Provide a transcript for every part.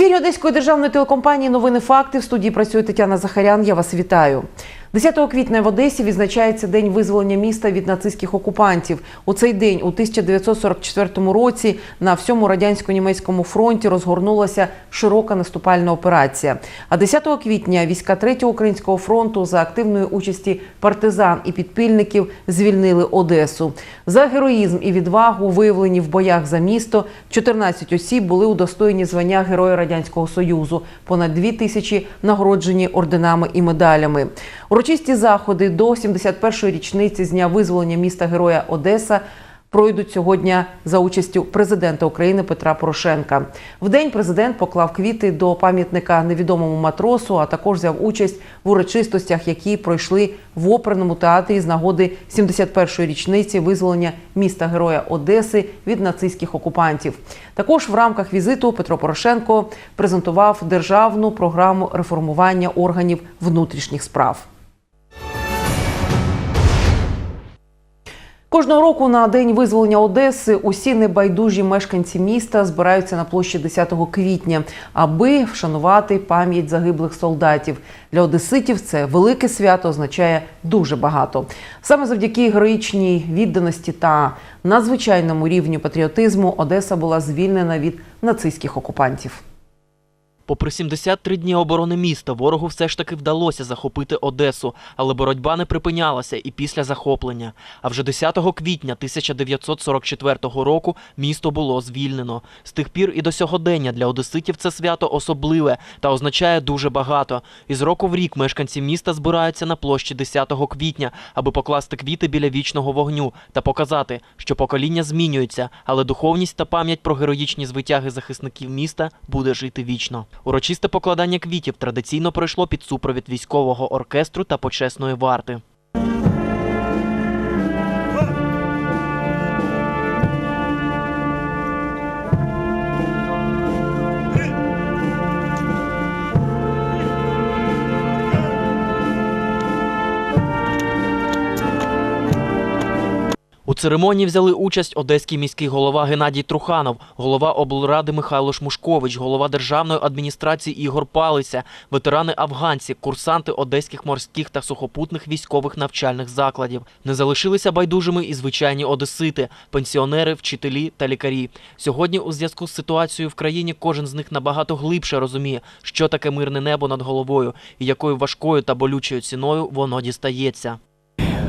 ефірі Одеської державної телекомпанії Новини Факти в студії працює Тетяна Захарян. Я вас вітаю. 10 квітня в Одесі відзначається день визволення міста від нацистських окупантів. У цей день, у 1944 році, на всьому радянсько-німецькому фронті розгорнулася широка наступальна операція. А 10 квітня війська 3-го українського фронту за активної участі партизан і підпільників звільнили Одесу. За героїзм і відвагу, виявлені в боях за місто, 14 осіб були удостоєні звання Героя Радянського Союзу. Понад 2 тисячі нагороджені орденами і медалями. Урочисті заходи до 71-ї річниці з дня визволення міста Героя Одеса пройдуть сьогодні за участю президента України Петра Порошенка. В день президент поклав квіти до пам'ятника невідомому матросу, а також взяв участь в урочистостях, які пройшли в оперному театрі з нагоди 71-ї річниці визволення міста Героя Одеси від нацистських окупантів. Також в рамках візиту Петро Порошенко презентував державну програму реформування органів внутрішніх справ. Кожного року на день визволення Одеси усі небайдужі мешканці міста збираються на площі 10 квітня, аби вшанувати пам'ять загиблих солдатів. Для одеситів це велике свято означає дуже багато. Саме завдяки героїчній відданості та надзвичайному рівню патріотизму Одеса була звільнена від нацистських окупантів. Попри 73 дні оборони міста, ворогу все ж таки вдалося захопити Одесу, але боротьба не припинялася і після захоплення. А вже 10 квітня 1944 року місто було звільнено. З тих пір і до сьогодення для одеситів це свято особливе та означає дуже багато. І з року в рік мешканці міста збираються на площі 10 квітня, аби покласти квіти біля вічного вогню та показати, що покоління змінюється, але духовність та пам'ять про героїчні звитяги захисників міста буде жити вічно. Урочисте покладання квітів традиційно пройшло під супровід військового оркестру та почесної варти. Церемонії взяли участь одеський міський голова Геннадій Труханов, голова облради Михайло Шмушкович, голова державної адміністрації Ігор Палиця, ветерани афганці, курсанти одеських морських та сухопутних військових навчальних закладів. Не залишилися байдужими і звичайні одесити, пенсіонери, вчителі та лікарі. Сьогодні, у зв'язку з ситуацією в країні, кожен з них набагато глибше розуміє, що таке мирне небо над головою і якою важкою та болючою ціною воно дістається.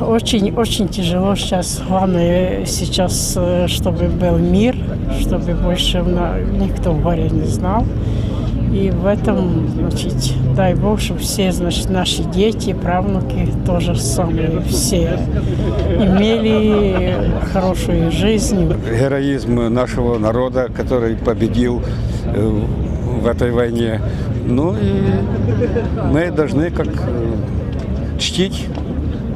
Очень-очень тяжело сейчас. Главное сейчас, э, чтобы был мир, чтобы больше никто горя не знал. И в этом, значит, дай Бог, чтобы все, значит, наши дети, правнуки тоже самые все имели хорошую жизнь, героизм нашего народа, который победил э, в этой войне. Ну и мы должны как э, чтить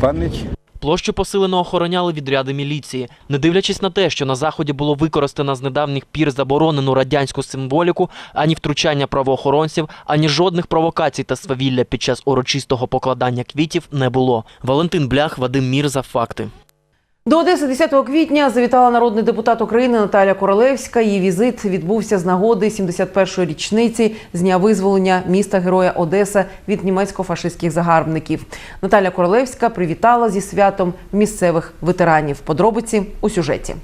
память Площу посилено охороняли відряди міліції. Не дивлячись на те, що на заході було використано з недавніх пір заборонену радянську символіку, ані втручання правоохоронців, ані жодних провокацій та свавілля під час урочистого покладання квітів не було. Валентин Блях, Вадим Мірза, факти. До Одеси 10 квітня завітала народний депутат України Наталя Королевська. Її візит відбувся з нагоди 71-ї річниці з дня визволення міста Героя Одеса від німецько-фашистських загарбників. Наталя Королевська привітала зі святом місцевих ветеранів. Подробиці у сюжеті.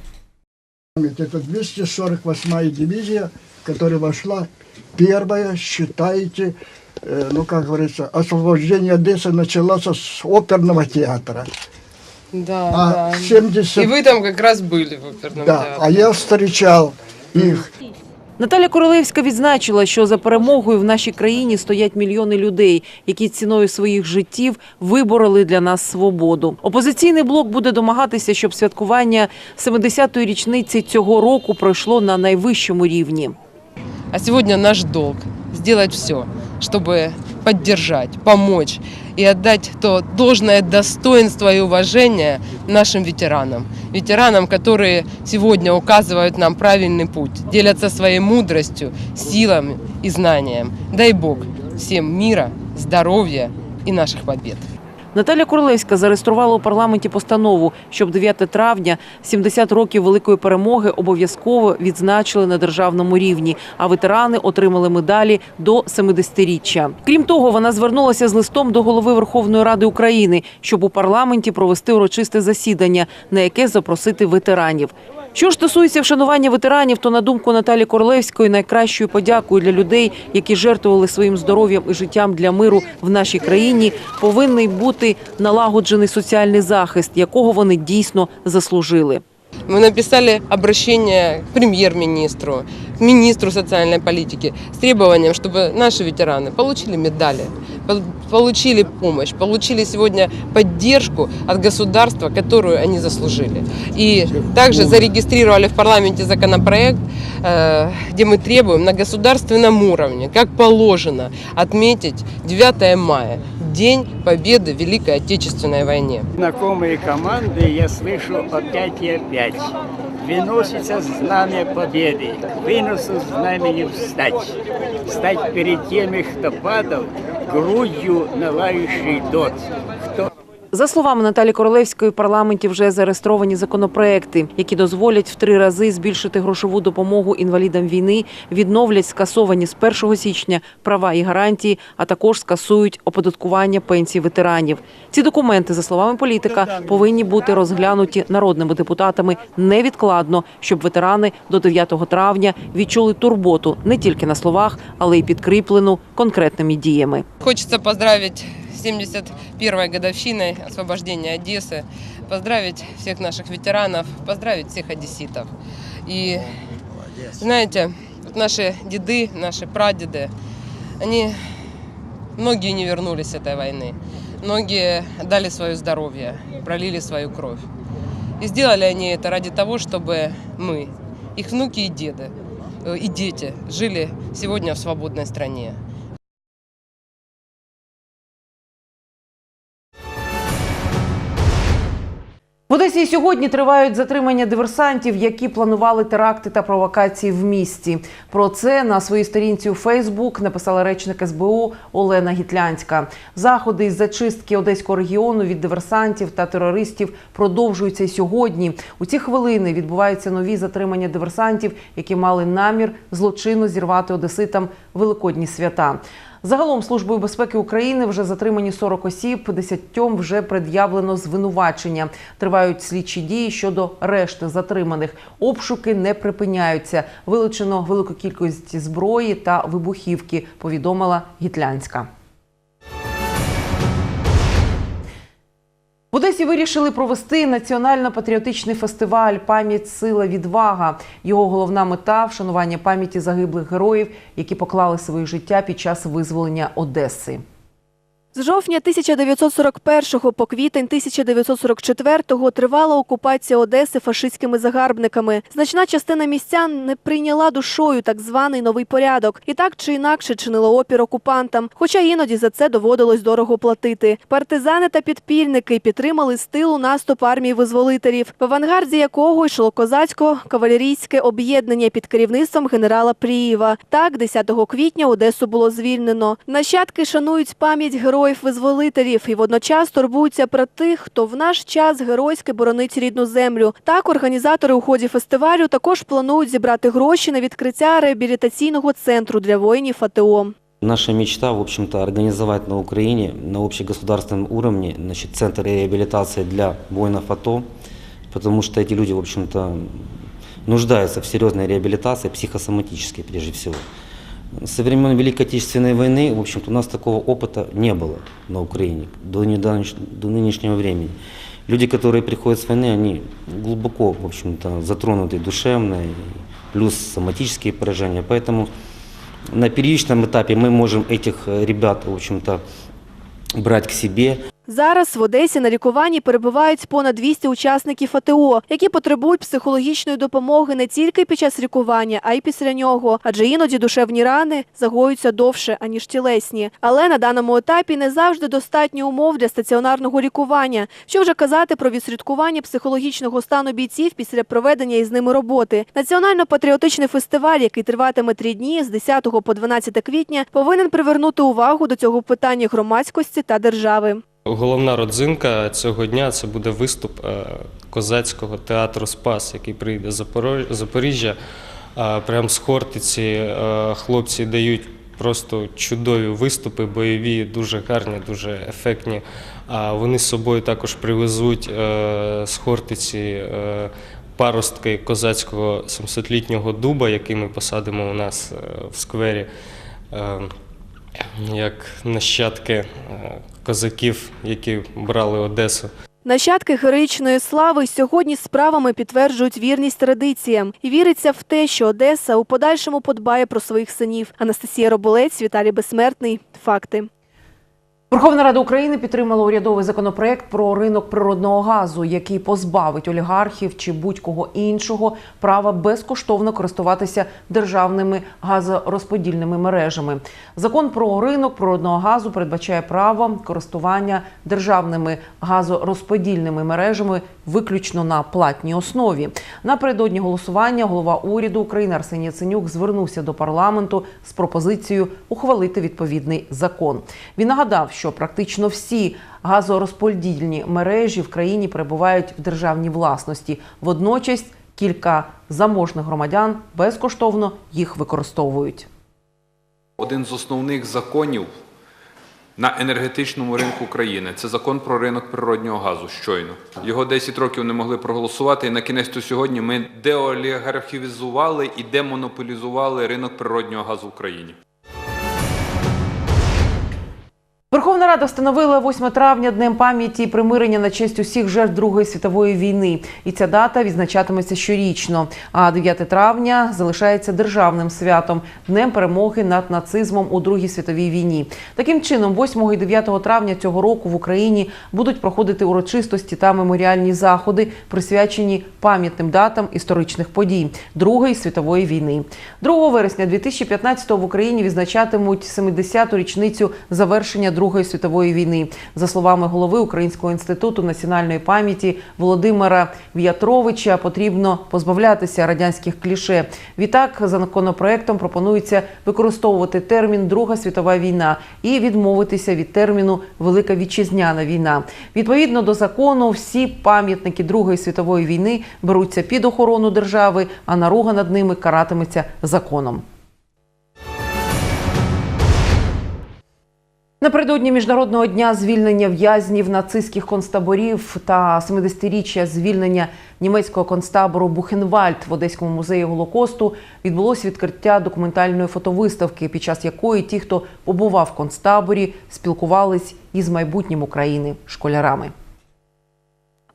Это 248-я дивизия, которая вошла первая, считайте, э, ну, как говорится, освобождение Одессы началось с оперного театра. Да, А да. 70... И вы там как раз были в оперном Да, театре. а я встречал их. Наталя Королевська відзначила, що за перемогою в нашій країні стоять мільйони людей, які ціною своїх життів вибороли для нас свободу. Опозиційний блок буде домагатися, щоб святкування 70-ї річниці цього року пройшло на найвищому рівні. А сегодня наш долг сделать все, чтобы поддержать, помочь и отдать то должное достоинство и уважение нашим ветеранам. Ветеранам, которые сегодня указывают нам правильный путь, делятся своей мудростью, силами и знанием. Дай Бог всем мира, здоровья и наших побед. Наталя Королевська зареєструвала у парламенті постанову, щоб 9 травня, 70 років великої перемоги, обов'язково відзначили на державному рівні. А ветерани отримали медалі до 70-річчя. Крім того, вона звернулася з листом до голови Верховної Ради України, щоб у парламенті провести урочисте засідання, на яке запросити ветеранів. Що ж стосується вшанування ветеранів, то на думку Наталі Королевської найкращою подякою для людей, які жертвували своїм здоров'ям і життям для миру в нашій країні, повинний бути налагоджений соціальний захист, якого вони дійсно заслужили. Мы написали обращение к премьер-министру, к министру социальной политики с требованием, чтобы наши ветераны получили медали, пол- Получили помощь, получили сегодня поддержку от государства, которую они заслужили. И также зарегистрировали в парламенте законопроект, э, где мы требуем на государственном уровне, как положено, отметить 9 мая, День Победы в Великой Отечественной войне. Знакомые команды я слышу опять и опять. Выносится знамя победы, выносу знамени встать. Стать перед теми, кто падал, грудью на лающий дот. Кто За словами Наталі Королевської, в парламенті вже зареєстровані законопроекти, які дозволять в три рази збільшити грошову допомогу інвалідам війни, відновлять скасовані з 1 січня права і гарантії, а також скасують оподаткування пенсій ветеранів. Ці документи, за словами політика, повинні бути розглянуті народними депутатами невідкладно, щоб ветерани до 9 травня відчули турботу не тільки на словах, але й підкріплену конкретними діями. Хочется поздравить с 71-й годовщиной освобождения Одессы, поздравить всех наших ветеранов, поздравить всех одесситов. И знаете, вот наши деды, наши прадеды, они, многие не вернулись с этой войны, многие дали свое здоровье, пролили свою кровь. И сделали они это ради того, чтобы мы, их внуки и деды, э, и дети жили сегодня в свободной стране. В Одесі сьогодні тривають затримання диверсантів, які планували теракти та провокації в місті. Про це на своїй сторінці у Фейсбук написала речник СБУ Олена Гітлянська. Заходи із зачистки одеського регіону від диверсантів та терористів продовжуються й сьогодні. У ці хвилини відбуваються нові затримання диверсантів, які мали намір злочинно зірвати одеситам великодні свята. Загалом службою безпеки України вже затримані 40 осіб, 10 вже пред'явлено звинувачення. Тривають слідчі дії щодо решти затриманих. Обшуки не припиняються. Вилучено велику кількість зброї та вибухівки. Повідомила Гітлянська. В Одесі вирішили провести національно-патріотичний фестиваль Пам'ять, сила, відвага. Його головна мета вшанування пам'яті загиблих героїв, які поклали своє життя під час визволення Одеси. З жовтня 1941 по квітень 1944 тривала окупація Одеси фашистськими загарбниками. Значна частина містян не прийняла душою так званий новий порядок і так чи інакше чинила опір окупантам, хоча іноді за це доводилось дорого платити. Партизани та підпільники підтримали з тилу наступ армії визволителів, в авангарді якого йшло козацько-кавалерійське об'єднання під керівництвом генерала Прієва. Так, 10 квітня Одесу було звільнено. Нащадки шанують пам'ять героїв-визволителів і водночас турбуються про тих, хто в наш час геройськи боронить рідну землю. Так, організатори у ході фестивалю також планують зібрати гроші на відкриття реабілітаційного центру для воїнів АТО. Наша мечта, в общем-то, организовать на Украине на общегосударственном уровне значит, центр реабилитации для воинов АТО, потому что эти люди, в общем-то, нуждаются в серьезной реабилитации, психосоматической прежде всего. Со времен Великой Отечественной войны, в общем-то, у нас такого опыта не было на Украине до, недавнеш- до нынешнего времени. Люди, которые приходят с войны, они глубоко, в общем-то, затронуты душевно, и плюс соматические поражения. Поэтому на первичном этапе мы можем этих э, ребят, в общем-то, брать к себе. Зараз в Одесі на лікуванні перебувають понад 200 учасників АТО, які потребують психологічної допомоги не тільки під час лікування, а й після нього, адже іноді душевні рани загоюються довше аніж тілесні. Але на даному етапі не завжди достатньо умов для стаціонарного лікування. Що вже казати про відслідкування психологічного стану бійців після проведення із ними роботи. Національно-патріотичний фестиваль, який триватиме три дні з 10 по 12 квітня, повинен привернути увагу до цього питання громадськості та держави. Головна родзинка цього дня це буде виступ е, козацького театру Спас, який прийде з Запоріжжя. Прям з Хортиці е, хлопці дають просто чудові виступи, бойові, дуже гарні, дуже ефектні. А вони з собою також привезуть е, з Хортиці паростки козацького 700-літнього дуба, який ми посадимо у нас в сквері. Е, як нащадки козаків, які брали Одесу. Нащадки героїчної слави сьогодні справами підтверджують вірність традиціям і віриться в те, що Одеса у подальшому подбає про своїх синів. Анастасія Роболець, Віталій Безсмертний. Факти. Верховна Рада України підтримала урядовий законопроект про ринок природного газу, який позбавить олігархів чи будь-кого іншого права безкоштовно користуватися державними газорозподільними мережами. Закон про ринок природного газу передбачає право користування державними газорозподільними мережами виключно на платній основі. Напередодні голосування голова уряду України Арсеній Яценюк звернувся до парламенту з пропозицією ухвалити відповідний закон. Він нагадав, що практично всі газорозподільні мережі в країні перебувають в державній власності. Водночас кілька заможних громадян безкоштовно їх використовують. Один з основних законів на енергетичному ринку країни це закон про ринок природнього газу. Щойно його 10 років не могли проголосувати. І на кінець то сьогодні ми деолігархізували і демонополізували ринок природнього газу в Україні. Верховна Рада встановила 8 травня днем пам'яті і примирення на честь усіх жертв Другої світової війни. І ця дата відзначатиметься щорічно. А 9 травня залишається державним святом днем перемоги над нацизмом у Другій світовій війні. Таким чином, 8 і 9 травня цього року в Україні будуть проходити урочистості та меморіальні заходи, присвячені пам'ятним датам історичних подій Другої світової війни. 2 вересня 2015 в Україні відзначатимуть 70-ту річницю завершення Другої світової війни. За словами голови Українського інституту національної пам'яті Володимира В'ятровича, потрібно позбавлятися радянських кліше. Відтак, законопроектом пропонується використовувати термін Друга світова війна і відмовитися від терміну Велика вітчизняна війна. Відповідно до закону, всі пам'ятники Другої світової війни беруться під охорону держави, а наруга над ними каратиметься законом. Напередодні міжнародного дня звільнення в'язнів нацистських концтаборів та 70-річчя звільнення німецького концтабору Бухенвальд в Одеському музеї Голокосту відбулося відкриття документальної фотовиставки, під час якої ті, хто побував в концтаборі, спілкувались із майбутнім України школярами.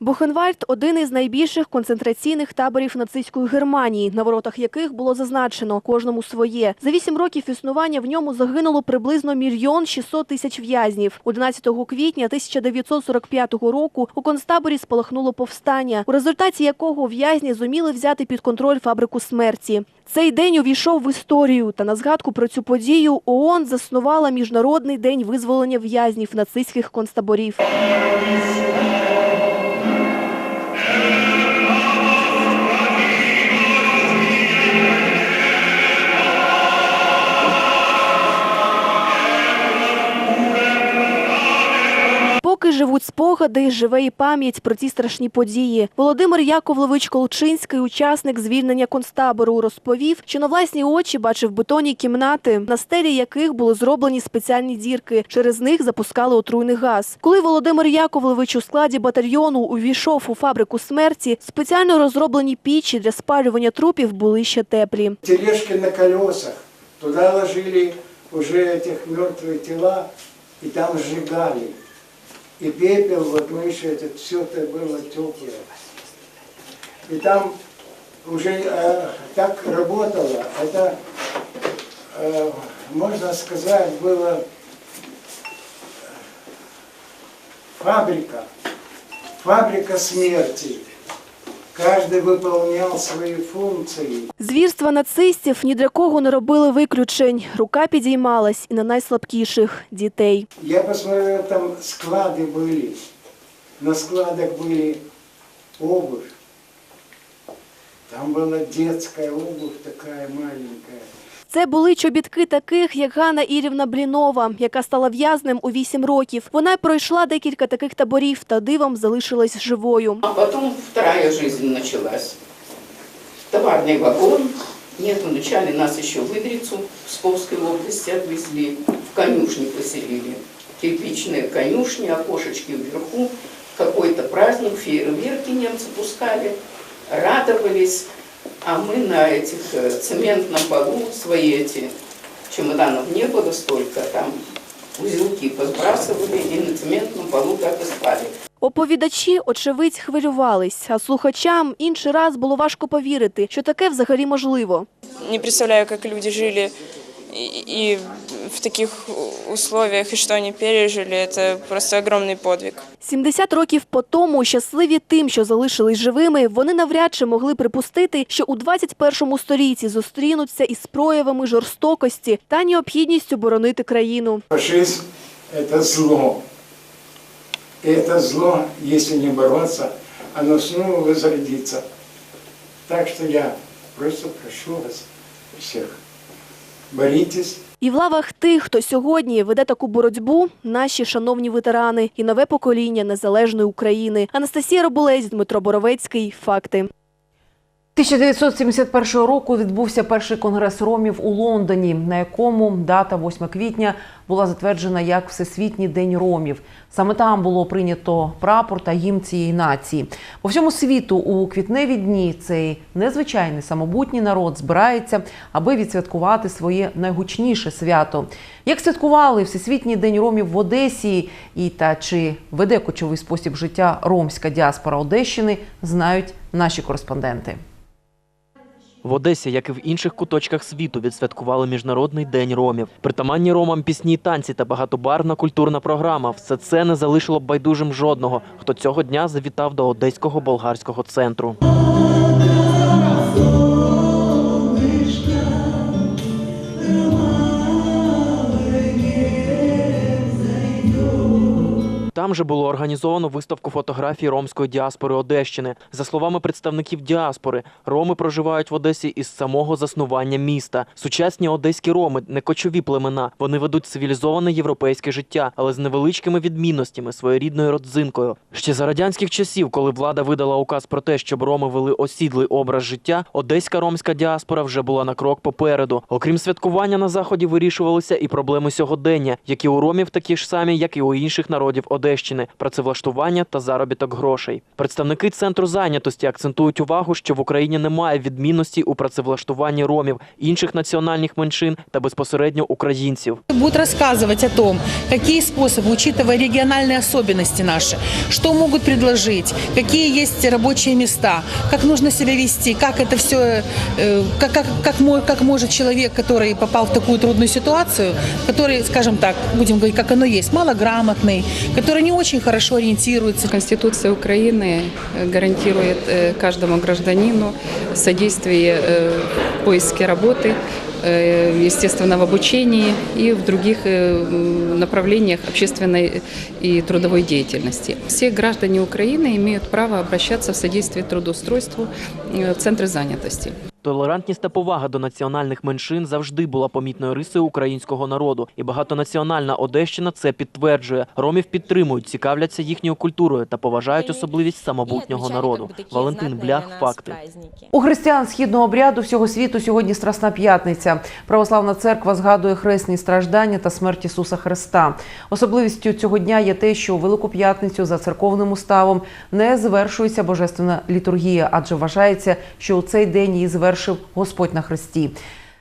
Бухенвальд – один із найбільших концентраційних таборів нацистської Германії, на воротах яких було зазначено кожному своє. За вісім років існування в ньому загинуло приблизно мільйон 600 тисяч в'язнів. 11 квітня 1945 року у концтаборі спалахнуло повстання, у результаті якого в'язні зуміли взяти під контроль фабрику смерті. Цей день увійшов в історію, та на згадку про цю подію ООН заснувала Міжнародний день визволення в'язнів нацистських концтаборів. Живуть спогади, живе і пам'ять про ці страшні події. Володимир Яковлевич Колчинський, учасник звільнення концтабору, розповів, що на власні очі бачив бетонні кімнати, на стелі яких були зроблені спеціальні дірки. Через них запускали отруйний газ. Коли Володимир Яковлевич у складі батальйону увійшов у фабрику смерті, спеціально розроблені пічі для спалювання трупів були ще теплі. Тележки на колесах. Туда ложили уже этих мертвые тела и там сжигали. И пепел, вот мы еще это все это было теплое. И там уже э, так работало, это, э, можно сказать, было фабрика, фабрика смерти. Каждый выполнял свои функции. Звірства нацистів ні для кого не робили виключень. Рука підіймалась і на найслабкіших – дітей. Я посмотрел, там склады были. На складах были обувь. Там была детская обувь такая маленькая. Це були чобітки таких, як Ганна Ірівна Блінова, яка стала в'язнем у 8 років. Вона пройшла декілька таких таборів та дивом залишилась живою. А потом вторая жизнь началась. Товарный вагон. Нет, вначале нас еще в Идрицу, в Псковской области отвезли, в конюшни поселили. Кирпичные конюшни, окошечки вверху, какой-то праздник, фейерверки немцы пускали, радовались. А мы на этих э, цементном полу свои эти чемоданов не было столько, там узелки позбрасывали и на цементном полу так и спали. Оповідачі, очевидь, хвилювались, а слухачам інший раз було важко повірити, що таке взагалі можливо. Не представляю, как люди жили и, и в таких условиях, и что они пережили. Это просто огромный подвиг. 70 років по тому, щасливі тим, що залишились живими, вони навряд чи могли припустити, що у 21 столітті зустрінуться із проявами жорстокості та необхідністю боронити країну. Фашизм – это зло. И это зло, если не бороться, оно снова возродится. Так что я просто прошу вас всех, боритесь, І в лавах тих, хто сьогодні веде таку боротьбу, наші шановні ветерани і нове покоління незалежної України. Анастасія Роболець, Дмитро Боровецький. Факти. 1971 року відбувся перший конгрес ромів у Лондоні, на якому дата 8 квітня була затверджена як Всесвітній день ромів. Саме там було прийнято прапор та гімн цієї нації. По всьому світу у квітневі дні цей незвичайний самобутній народ збирається, аби відсвяткувати своє найгучніше свято. Як святкували Всесвітній день ромів в Одесі, і та чи веде кочовий спосіб життя ромська діаспора Одещини, знають наші кореспонденти. В Одесі, як і в інших куточках світу, відсвяткували Міжнародний день ромів. Притаманні ромам пісні, танці та багатобарвна культурна програма. Все це не залишило байдужим жодного, хто цього дня завітав до Одеського болгарського центру. Там же було організовано виставку фотографій ромської діаспори Одещини. За словами представників діаспори, роми проживають в Одесі із самого заснування міста. Сучасні одеські роми не кочові племена. Вони ведуть цивілізоване європейське життя, але з невеличкими відмінностями, своєрідною родзинкою. Ще за радянських часів, коли влада видала указ про те, щоб роми вели осідлий образ життя, одеська ромська діаспора вже була на крок попереду. Окрім святкування на заході, вирішувалися і проблеми сьогодення, які у ромів такі ж самі, як і у інших народів Одещини працевлаштування та заробіток грошей. Представники центру зайнятості акцентують увагу, що в Україні немає відмінності у працевлаштуванні ромів, інших національних меншин та безпосередньо українців. Будут рассказывать о том, какие способы, учитывая региональные особенности наши, что могут предложить, какие есть рабочие места, как нужно себя вести, как это все, как, как, как, мо- как может человек, который попал в такую трудную ситуацию, который, скажем так, будем говорить, как оно есть, малограмотный, который не очень хорошо ориентируется. Конституция Украины э, гарантирует э, каждому гражданину содействие э, в поиске работы, э, естественно, в обучении и в других э, м, направлениях общественной и трудовой деятельности. Все граждане Украины имеют право обращаться в содействие трудоустройству э, в центры занятости. Толерантність та повага до національних меншин завжди була помітною рисою українського народу, і багатонаціональна Одещина це підтверджує. Ромів підтримують, цікавляться їхньою культурою та поважають особливість самобутнього народу. Валентин Блях, факти. У християн східного обряду всього світу сьогодні Страсна п'ятниця. Православна церква згадує хресні страждання та смерть Ісуса Христа. Особливістю цього дня є те, що у Велику п'ятницю за церковним уставом не завершується божественна літургія, адже вважається, що у цей день її звершив Господь на хресті.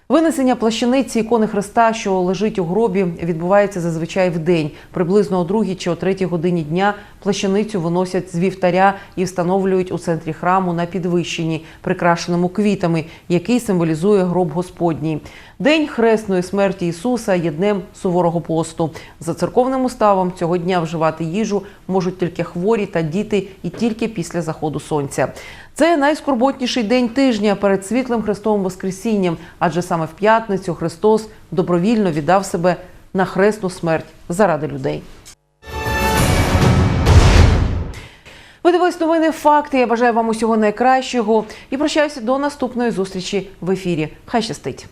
Винесення плащаниці ікони Христа, що лежить у гробі, відбувається зазвичай в день. Приблизно о другій чи о третій годині дня плащаницю виносять з вівтаря і встановлюють у центрі храму на підвищенні, прикрашеному квітами, який символізує гроб Господній. День хресної смерті Ісуса є днем суворого посту. За церковним уставом цього дня вживати їжу можуть тільки хворі та діти і тільки після заходу сонця. Це найскорботніший день тижня перед світлим Христовим Воскресінням, адже саме в п'ятницю Христос добровільно віддав себе на хресну смерть заради людей. Ви дивились новини факти. Я бажаю вам усього найкращого і прощаюся до наступної зустрічі в ефірі. Хай щастить!